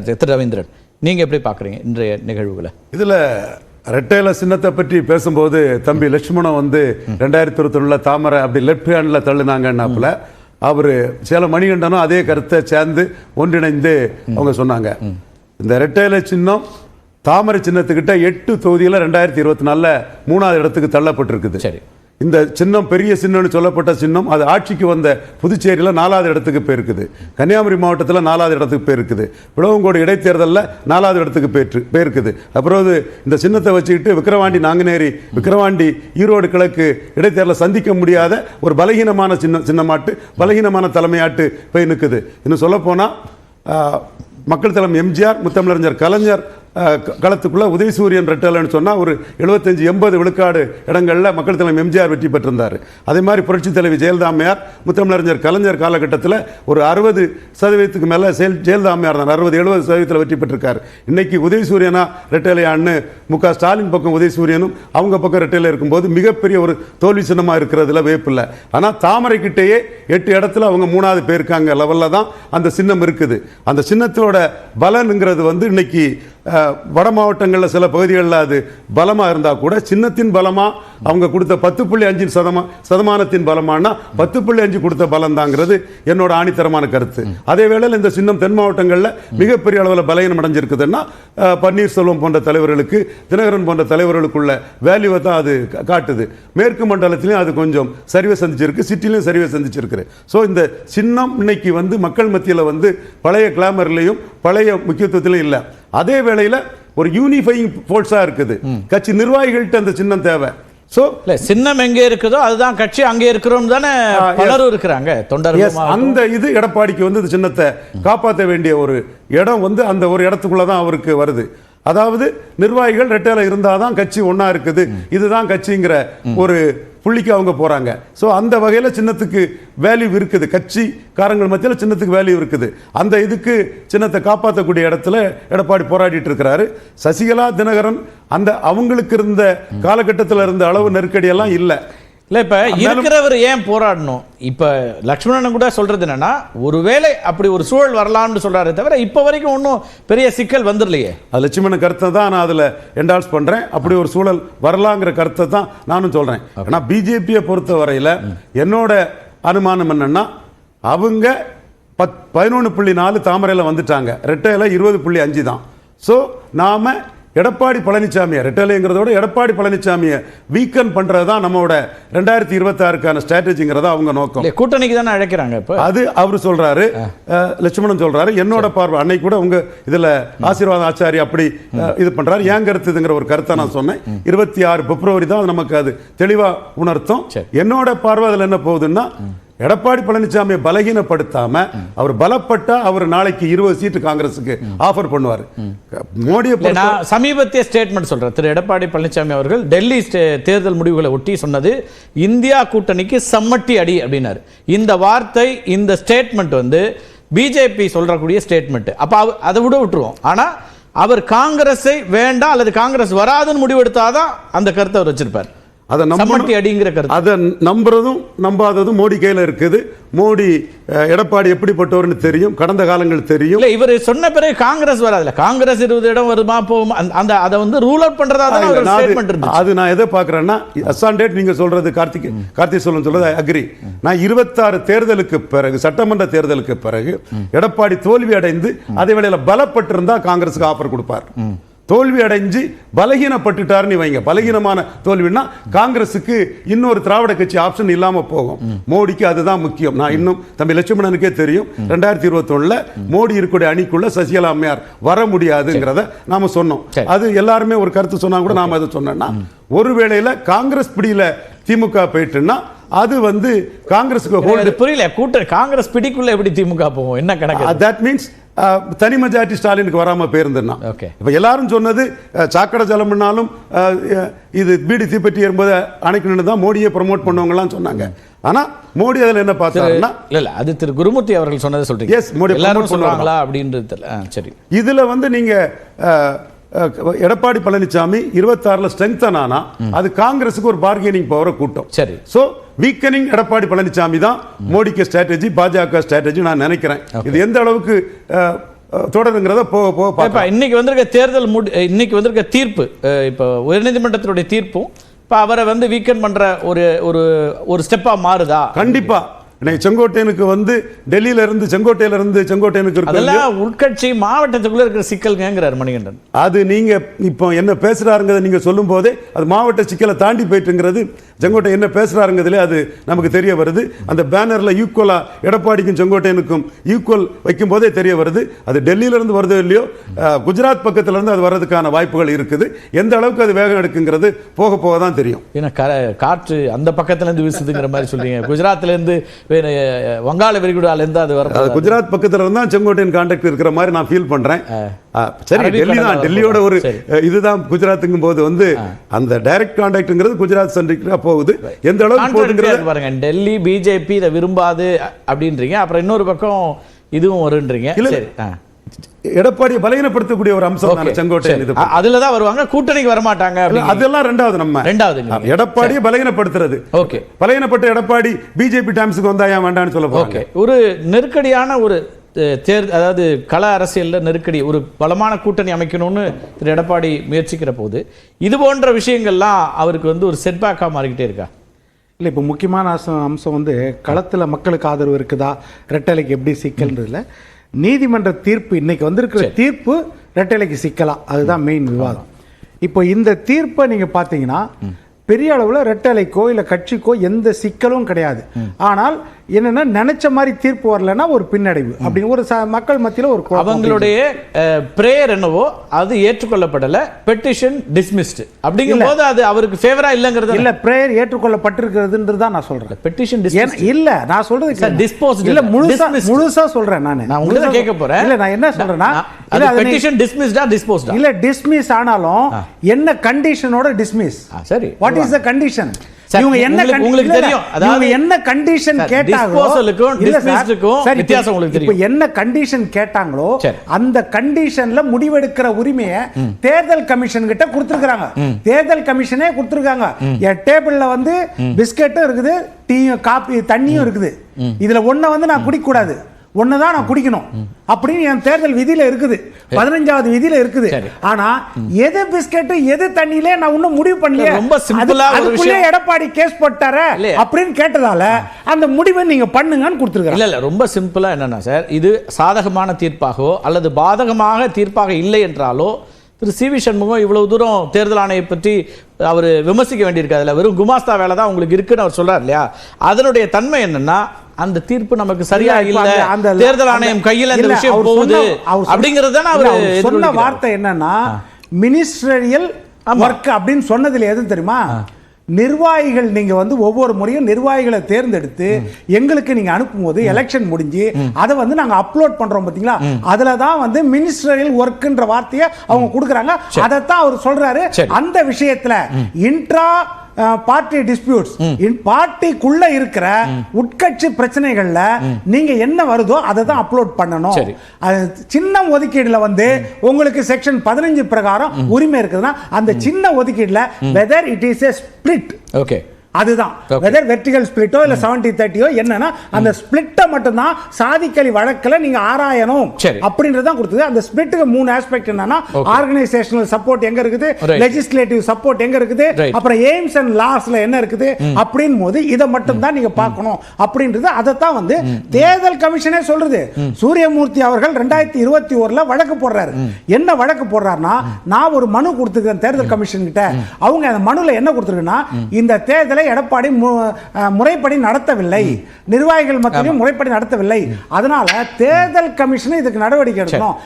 திரு ரவீந்திரன் நீங்க எப்படி பாக்குறீங்க இன்றைய நிகழ்வுகளை? இதுல ரெட்டையில சின்னத்தை பற்றி பேசும்போது தம்பி லட்சுமணன் வந்து ரெண்டாயிரத்தி இருபத்தி தாமரை அப்படி லெஃப்ட் ஹேண்ட்ல தள்ளுனாங்கன்னாப்புல அவரு சேலம் மணிகண்டனும் அதே கருத்தை சேர்ந்து ஒன்றிணைந்து அவங்க சொன்னாங்க. இந்த ரெட்டையில சின்னம் தாமரை சின்னத்துக்கிட்ட எட்டு தொகுதியில் ரெண்டாயிரத்தி இருபத்தி நாலுல மூணாவது இடத்துக்கு தள்ளப்பட்டிருக்குது. சரி. இந்த சின்னம் பெரிய சின்னம்னு சொல்லப்பட்ட சின்னம் அது ஆட்சிக்கு வந்த புதுச்சேரியில் நாலாவது இடத்துக்கு போயிருக்குது. கன்னியாகுமரி மாவட்டத்தில் நாலாவது இடத்துக்கு போயிருக்குது. விளவங்கோடு இடைத்தேர்தலில் நாலாவது இடத்துக்கு போயிட்டு போயிருக்குது. அப்புறம் இந்த சின்னத்தை வச்சுக்கிட்டு விக்கிரவாண்டி நாங்குநேரி விக்கிரவாண்டி ஈரோடு கிழக்கு இடைத்தேர்தலை சந்திக்க முடியாத ஒரு பலகீனமான சின்ன சின்னமாட்டு பலகீனமான தலைமையாட்டு போய் நிற்குது இன்னும் சொல்லப்போனால் மக்கள் தலைமை எம்ஜிஆர் முத்தமிழறிஞர் கலைஞர் களத்துக்குள்ளே உதயசூரியன் ரெட்டலன்னு சொன்னால் ஒரு எழுபத்தஞ்சு எண்பது விழுக்காடு இடங்களில் மக்கள் தலைமை எம்ஜிஆர் வெற்றி பெற்றிருந்தார். அதே மாதிரி புரட்சி தலைவி ஜெயலலிதாமையார் முத்தமிழறிஞர் கலைஞர் காலகட்டத்தில் ஒரு அறுபது சதவீதத்துக்கு மேலே செயல் ஜெயலலிதாமையார் தான். அறுபது எழுபது சதவீதத்தில் வெற்றி பெற்றிருக்கார். இன்னைக்கு உதயசூரியனா ரெட்டலையான்னு மு க ஸ்டாலின் பக்கம் உதயசூரியனும் அவங்க பக்கம் ரெட்டையில இருக்கும்போது மிகப்பெரிய ஒரு தோல்வி சின்னமாக இருக்கிறதுல வேப்பில்லை ஆனால் தாமரை கிட்டேயே எட்டு இடத்துல அவங்க மூணாவது பேருக்காங்க லெவலில் தான் அந்த சின்னம் இருக்குது. அந்த சின்னத்தோட பலனுங்கிறது வந்து இன்னைக்கு வட மாவட்டங்களில் சில பகுதிகளில் அது பலமாக இருந்தால் கூட சின்னத்தின் பலமாக அவங்க கொடுத்த பத்து புள்ளி அஞ்சு சதமா சதமானத்தின் பலமானா பத்து புள்ளி அஞ்சு கொடுத்த பலம் தாங்கிறது என்னோட ஆணித்தரமான கருத்து. அதே வேளையில் இந்த சின்னம் தென் மாவட்டங்களில் மிகப்பெரிய அளவில் பலகீனம் அடைஞ்சிருக்குதுன்னா பன்னீர்செல்வம் போன்ற தலைவர்களுக்கு தினகரன் போன்ற தலைவர்களுக்குள்ள வேல்யூவை தான் அது காட்டுது. மேற்கு மண்டலத்திலையும் அது கொஞ்சம் சரிவை சந்திச்சிருக்கு சிட்டிலையும் சரிவை சந்திச்சிருக்கு ஸோ இந்த சின்னம் இன்னைக்கு வந்து மக்கள் மத்தியில் வந்து பழைய கிளாமர்லையும் பழைய முக்கியத்துவத்திலும் இல்லை. அதே வேளையில் ஒரு யூனிஃபைங் ஃபோர்ஸாக இருக்குது. கட்சி நிர்வாகிகள்கிட்ட அந்த சின்னம் தேவை. ஸோ இல்ல சின்னம் எங்க இருக்குதோ அதுதான் கட்சி அங்கே இருக்கிறோம் தானே. பலரும் இருக்கிறாங்க. எஸ் தொண்டர்கள் அந்த இது எடப்பாடிக்கு வந்து இந்த சின்னத்தை காப்பாற்ற வேண்டிய ஒரு இடம் வந்து அந்த ஒரு இடத்துக்குள்ள தான் அவருக்கு வருது. அதாவது நிர்வாகிகள் ரெட்டையில இருந்தால் தான் கட்சி ஒண்ணா இருக்குது. இதுதான் கட்சிங்கிற ஒரு புள்ளிக்கு அவங்க போகிறாங்க ஸோ அந்த வகையில் சின்னத்துக்கு வேல்யூ இருக்குது. கட்சி காரங்கள் மத்தியில் சின்னத்துக்கு வேல்யூ இருக்குது. அந்த இதுக்கு சின்னத்தை காப்பாற்றக்கூடிய இடத்துல எடப்பாடி போராடிட்டு இருக்கிறாரு. சசிகலா தினகரன் அந்த அவங்களுக்கு இருந்த காலகட்டத்தில் இருந்த அளவு நெருக்கடியெல்லாம் இல்லை. இல்ல இப்ப இருக்கிறவர் ஏன் போராடணும்? இப்ப லக்ஷ்மணன் கூட சொல்றது என்னன்னா ஒருவேளை அப்படி ஒரு சூழல் வரலாம்னு சொல்றாரு தவிர இப்ப வரைக்கும் ஒன்றும் பெரிய சிக்கல் வந்துடலையே அது லட்சுமண கருத்தை தான் நான் அதில் என்டால்ஸ் பண்ணுறேன் அப்படி ஒரு சூழல் வரலாங்கிற கருத்தை தான் நானும் சொல்கிறேன் ஆனால் பிஜேபியை பொறுத்த வரையில் என்னோட அனுமானம் என்னன்னா அவங்க பத் பதினொன்று புள்ளி நாலு தாமரையில் வந்துட்டாங்க. ரெட்டையில் இருபது புள்ளி அஞ்சு தான். ஸோ நாம் எடப்பாடி பழனிசாமியை ரெட்டலைங்கிறத விட எடப்பாடி பழனிசாமியை வீக்கன் பண்ணுறது தான் நம்மளோட ரெண்டாயிரத்தி இருபத்தாறுக்கான ஸ்ட்ராட்டஜிங்கிறதா அவங்க நோக்கம். கூட்டணிக்கு தானே அழைக்கிறாங்க இப்ப? அது அவர் சொல்றாரு அஹ், லட்சுமணன் சொல்றாரு என்னோட பார்வை அன்னைக்கு கூட உங்க இதுல ஆசீர்வாதம் ஆச்சாரி அப்படி இது பண்றாரு. ஏன் கருத்துங்கிற ஒரு கருத்தை நான் சொன்னேன். இருபத்தி ஆறு பிப்ரவரி தான் நமக்கு அது தெளிவா உணர்த்தும். என்னோட பார்வை அதுல என்ன போகுதுன்னா எடப்பாடி பழனிசாமியை பலகீனப்படுத்தாம அவர் பலப்பட்டா அவர் நாளைக்கு இருபது சீட்டு காங்கிரஸுக்கு ஆஃபர் பண்ணுவார். மோடியை நான் சமீபத்திய ஸ்டேட்மெண்ட் சொல்றேன். திரு எடப்பாடி பழனிசாமி அவர்கள் டெல்லி தேர்தல் முடிவுகளை ஒட்டி சொன்னது இந்தியா கூட்டணிக்கு சம்மட்டி அடி அப்படின்னாரு. இந்த வார்த்தை இந்த ஸ்டேட்மெண்ட் வந்து பிஜேபி சொல்றக்கூடிய ஸ்டேட்மெண்ட் அப்ப அதை விட விட்டுருவோம். ஆனா அவர் காங்கிரஸை வேண்டாம் அல்லது காங்கிரஸ் வராதுன்னு முடிவெடுத்தாதான் அந்த கருத்தை அவர் வச்சிருப்பார். அதை. சம்மட்டி அடிங்கிற கருத்து. அதை நம்புறதும் நம்பாததும் மோடி கையில இருக்குது. மோடி எடப்பாடி எப்படிப்பட்டவர்னு தெரியும். கடந்த காலங்கள் தெரியும். இல்ல இவர் சொன்ன பிறகு காங்கிரஸ் வராதுல காங்கிரஸ் இருபது இடம் வருமா போகுமா அந்த- அதை வந்து ரூல் அவுட் பண்றதா தான் அது- நான் எதை பார்க்கறேன்னா அசான் டேட் நீங்க சொல்றது கார்த்திக் கார்த்திக் சொல்லுன்னு சொல்றது அக்ரி நான் இருபத்தாறு தேர்தலுக்கு பிறகு சட்டமன்ற தேர்தலுக்கு பிறகு எடப்பாடி தோல்வி அடைந்து அதே வேளையில பலப்பட்டிருந்தா காங்கிரஸுக்கு ஆஃபர் கொடுப்பார். தோல்வி அடைஞ்சு பலகீனப்பட்டுட்டாருன்னு வைங்க. பலகீனமான தோல்வின்னா காங்கிரஸுக்கு இன்னொரு திராவிட கட்சி ஆப்ஷன் இல்லாம போகும். மோடிக்கு அதுதான் முக்கியம். நான் இன்னும் தம்பி லட்சுமணனுக்கே தெரியும். ரெண்டாயிரத்தி இருபத்தி மோடி இருக்கக்கூடிய அணிக்குள்ள சசிகலா அம்மையார் வர முடியாதுங்கிறத நாம சொன்னோம். அது எல்லாருமே ஒரு கருத்து சொன்னா கூட நாம அதை சொன்னோம்னா ஒரு வேளையில காங்கிரஸ் பிடியில திமுக போயிட்டுன்னா அது வந்து காங்கிரஸுக்கு புரியல. கூட்டணி காங்கிரஸ் பிடிக்குள்ள எப்படி திமுக போகும்? என்ன கணக்கு? தட் மீன்ஸ் தனி மெஜாரிட்டி ஸ்டாலினுக்கு வராம போயிருந்தா Okay. இப்ப எல்லாரும் சொன்னது சாக்கடை ஜலம்னாலும் இது பீடி தீப்பெட்டி என்பதை அணைக்கணும்னு தான் மோடியை ப்ரொமோட் பண்ணவங்க எல்லாம் சொன்னாங்க. ஆனா மோடி அதுல என்ன பார்த்தாருன்னா இல்ல இல்ல அது திரு குருமூர்த்தி அவர்கள் சொன்னதை சொல்றீங்க. Yes, மோடி எல்லாரும் சொல்றாங்களா அப்படின்றது சரி. இதுல வந்து நீங்க அஹ், அஹ், எடப்பாடி பழனிசாமி இருபத்தாறுல ஸ்ட்ரெங்தன் ஆனா அது காங்கிரஸுக்கு ஒரு பார்கெனிங் பவரை கூட்டம். சரி. சோ வீக்கனிங் எடப்பாடி பழனிசாமி தான் மோடிக்கு ஸ்ட்ராட்டஜி பாஜக ஸ்ட்ராட்டஜி நான் நினைக்கிறேன். இது எந்த அளவுக்கு தொடருங்கிறத போக போக இன்னைக்கு வந்திருக்க தேர்தல் முடி இன்னைக்கு வந்திருக்க தீர்ப்பு இப்போ உயர்நீதிமன்றத்தினுடைய தீர்ப்பும் இப்போ அவரை வந்து வீக்கெண்ட் பண்ற ஒரு ஒரு ஒரு ஸ்டெப்பா மாறுதா? கண்டிப்பா. இன்னைக்கு செங்கோட்டையனுக்கு வந்து டெல்லியில இருந்து செங்கோட்டையில இருந்து செங்கோட்டையனுக்கு இருக்கு உட்கட்சி மாவட்டத்துக்குள்ள இருக்கிற சிக்கல்ங்கிறார் மணிகண்டன். அது நீங்க இப்போ என்ன பேசுறாருங்கிறத நீங்க சொல்லும் போதே அது மாவட்ட சிக்கலை தாண்டி போயிட்டுங்கிறது செங்கோட்டை என்ன பேசுறாருங்கிறதுல அது நமக்கு தெரிய வருது. அந்த பேனர்ல ஈக்குவலா எடப்பாடிக்கும் செங்கோட்டையனுக்கும் ஈக்குவல் வைக்கும் போதே தெரிய வருது. அது டெல்லியில இருந்து வருதோ இல்லையோ குஜராத் பக்கத்துல இருந்து அது வர்றதுக்கான வாய்ப்புகள் இருக்குது. எந்த அளவுக்கு அது வேகம் எடுக்குங்கிறது போக போக தான் தெரியும். ஏன்னா காற்று அந்த பக்கத்துல இருந்து வீசுதுங்கிற மாதிரி சொல்றீங்க. குஜராத்ல இருந்து வங்காள விரிகுடால இருந்து அது வர குஜராத் பக்கத்துல இருந்தா செங்கோட்டையன் கான்டாக்ட் இருக்கிற மாதிரி நான் ஃபீல் பண்றேன். ஆ, சரி டெல்லி தான் டெல்லியோட ஒரு இதுதான் குஜராத்துங்கும் போது வந்து அந்த டைரக்ட் கான்டாக்ட்ங்கிறது குஜராத் சென்ட்ரிக்கா போகுது. எந்த அளவுக்கு போகுதுங்கிறது பாருங்க. டெல்லி பிஜேபி இதை விரும்பாது அப்படின்றீங்க. அப்புறம் இன்னொரு பக்கம் இதுவும் வருன்றீங்க. இல்ல, எடப்பாடியை பலகீனப்படுத்தக்கூடிய ஒரு அம்சம் Okay, தானே செங்கோட்டையன் சரி. இது அ- அதுலதான் வருவாங்க கூட்டணிக்கு வரமாட்டாங்க இல்ல, அப்படிங்கிறீங்க. அதெல்லாம் ரெண்டாவது நம்ம. ரெண்டாவதுங்க. எடப்பாடியை பலகீனப்படுத்துறது. ஓகே. பலகீனப்பட்ட எடப்பாடி பிஜேபி டைம்ஸுக்கு வந்தா ஏன் வேண்டாம்னு சொல்ல போறாங்க? ஓகே. ஒரு நெருக்கடியான ஒரு தேர் அதாவது கள அரசியல்ல நெருக்கடி ஒரு பலமான கூட்டணி அமைக்கணும்னு திரு எடப்பாடி முயற்சிக்கிற போது இது போன்ற விஷயங்கள்லாம் அவருக்கு வந்து ஒரு செட்பேக்கா மாறிக்கிட்டே இருக்கா? இல்லை இப்போ முக்கியமான அம்சம் அம்சம் வந்து களத்தில் மக்களுக்கு ஆதரவு இருக்குதா? ரெட்டலைக்கு எப்படி சிக்கல்ன்றதுல நீதிமன்ற தீர்ப்பு இன்னைக்கு வந்திருக்கிற தீர்ப்பு ரெட்டலைக்கு சிக்கலாம். அதுதான் மெயின் விவாதம். இப்போ இந்த தீர்ப்பை நீங்கள் பார்த்தீங்கன்னா பெரிய அளவில் ரெட்டலைக்கோ இல்லை கட்சிக்கோ எந்த சிக்கலும் கிடையாது. ஆனால் என்னன்னா நினைச்ச மாதிரி தீர்ப்பு வரலன்னா ஒரு பின்னடைவு. அப்படின்னு ஒரு மக்கள் மத்தியில் ஒரு அவங்களுடைய பிரேயர் என்னவோ அது ஏற்றுக்கொள்ளப்படல பெட்டிஷன் டிஸ்மிஸ்டு அப்படிங்கும் போது அது அவருக்கு ஃபேவரா இல்லங்கிறது இல்ல பிரேயர் ஏற்றுக்கொள்ளப்பட்டிருக்கிறதுன்றது தான் நான் சொல்றேன். பெட்டிஷன் இல்ல நான் சொல்றது disposed இல்ல முழுசா. முழுசா சொல்றேன் நானு. நான் உங்களை முழுசா கேட்க போறேன். இல்ல நான் என்ன சொல்றேன்னா அது பெட்டிஷன் டிஸ்மிஸ்டா டிஸ்போஸ்டா இல்ல டிஸ்மிஸ் ஆனாலும் என்ன கண்டிஷனோட டிஸ்மிஸ் சரி. வாட் இஸ் த கண்டிஷன் இவங்க என்ன உங்களுக்கு-. தெரியும். அதாவது- என்ன கண்டிஷன் கேட்டாங்களோ வித்தியாசம் உங்களுக்கு இப்ப தெரியும். என்ன கண்டிஷன் கேட்டாங்களோ. அந்த கண்டிஷன்ல முடிவெடுக்கிற உரிமையை தேர்தல் கமிஷன் கிட்ட கொடுத்திருக்காங்க தேர்தல் கமிஷனே கொடுத்திருக்காங்க. என் டேபிள்ல வந்து பிஸ்கெட்டும் இருக்குது டீயும் காப்பி தண்ணியும் இருக்குது. இதுல ஒண்ண வந்து நான் குடிக்க கூடாது ஒண்ணுதான் நான் குடிக்கணும். அப்படின்னு என் தேர்தல் விதியில இருக்குது. பதினஞ்சாவது விதியில இருக்குது. சரி. ஆனா எது பிஸ்கெட் எது தண்ணியிலே நான் இன்னும் முடிவு பண்ணலையே? ரொம்ப அதுக்குள்ளே. எடப்பாடி கேஸ் போட்டாரே? அப்படின்னு கேட்டதால அந்த முடிவை நீங்க பண்ணுங்கன்னு கொடுத்துருக்காங்க இல்ல இல்ல ரொம்ப சிம்பிளா என்னன்னா சார் இது சாதகமான தீர்ப்பாகவோ அல்லது பாதகமாக தீர்ப்பாக இல்லை என்றாலோ திரு சி வி சண்முகம் இவ்வளவு தூரம் தேர்தல் ஆணையை பற்றி அவர் விமர்சிக்க வேண்டியிருக்கு அதுல வெறும் குமாஸ்தா வேலை தான் உங்களுக்கு இருக்குன்னு அவர் சொல்றார் இல்லையா? அதனுடைய தன்மை என்னன்னா அந்த தீர்ப்பு நமக்கு சரியா இல்ல, அந்த- அந்த- தேர்தல் அந்த- ஆணையம் கையில் இல்ல, விஷயம் போகுது அப்படிங்கிறது தானே அவர் சொன்ன. வார்த்தை என்னன்னா மினிஸ்டரியல் ஒர்க் அப்படின்னு சொன்னதுல எது தெரியுமா? நிர்வாகிகள் நீங்க வந்து ஒவ்வொரு முறையும் நிர்வாகிகளை தேர்ந்தெடுத்து எங்களுக்கு நீங்க அனுப்பும்போது எலெக்ஷன் முடிஞ்சு அதை வந்து நாங்க அப்லோட் பண்றோம் பாத்தீங்களா? அதுல தான் வந்து மினிஸ்டரியல் ஒர்க்ன்ற வார்த்தையை அவங்க கொடுக்குறாங்க. அதைத்தான் அவர் சொல்றாரு. அந்த விஷயத்துல இன்ட்ரா பார்ட்டி டிஸ்பியூட்ஸ் பார்ட்டிக்குள்ள இருக்கிற உட்கட்சி பிரச்சனைகள்ல நீங்க என்ன வருதோ அதை தான் அப்லோட் பண்ணணும். சின்ன ஒதுக்கீடுல வந்து உங்களுக்கு செக்ஷன் பதினஞ்சு பிரகாரம் உரிமை இருக்குதுன்னா அந்த சின்ன ஒதுக்கீடுல whether it is a split okay அதுதான். வெதர் வெர்டிகல் ஸ்பிளிட்டோ இல்ல செவன்டி தேர்ட்டியோ என்னன்னா அந்த ஸ்பிளிட்டை மட்டும்தான் சாதிக்கலி வழக்குல நீங்க ஆராயணும். அப்படின்றது தான் கொடுத்தது. அந்த ஸ்பிளிட்டுக்கு மூணு ஆஸ்பெக்ட் என்னன்னா. ஆர்கனைசேஷனல் சப்போர்ட் எங்க இருக்குது. லெஜிஸ்லேட்டிவ் சப்போர்ட் எங்க இருக்குது. அப்புறம் எய்ம்ஸ் அண்ட் லாஸ்ல என்ன இருக்குது? அப்படின் போது இதை மட்டும் தான் நீங்க பார்க்கணும். அப்படின்றது அதைத்தான் வந்து தேர்தல் கமிஷனே சொல்றது. சூரியமூர்த்தி அவர்கள் ரெண்டாயிரத்தி இருபத்தி ஒருல வழக்கு போடுறாரு. என்ன வழக்கு போடுறாருன்னா நான் ஒரு மனு கொடுத்துருக்கேன் தேர்தல் கமிஷன் கிட்ட அவங்க அந்த மனுல என்ன கொடுத்துருக்குன்னா இந்த தேர்தலை எடப்பாடி முறைப்படி நடத்தவில்லை. நிர்வாகிகள் மத்தியிலும் முறைப்படி நடத்தவில்லை. அதனால தேர்தல் கமிஷன் இதுக்கு நடவடிக்கை எடுக்கணும்.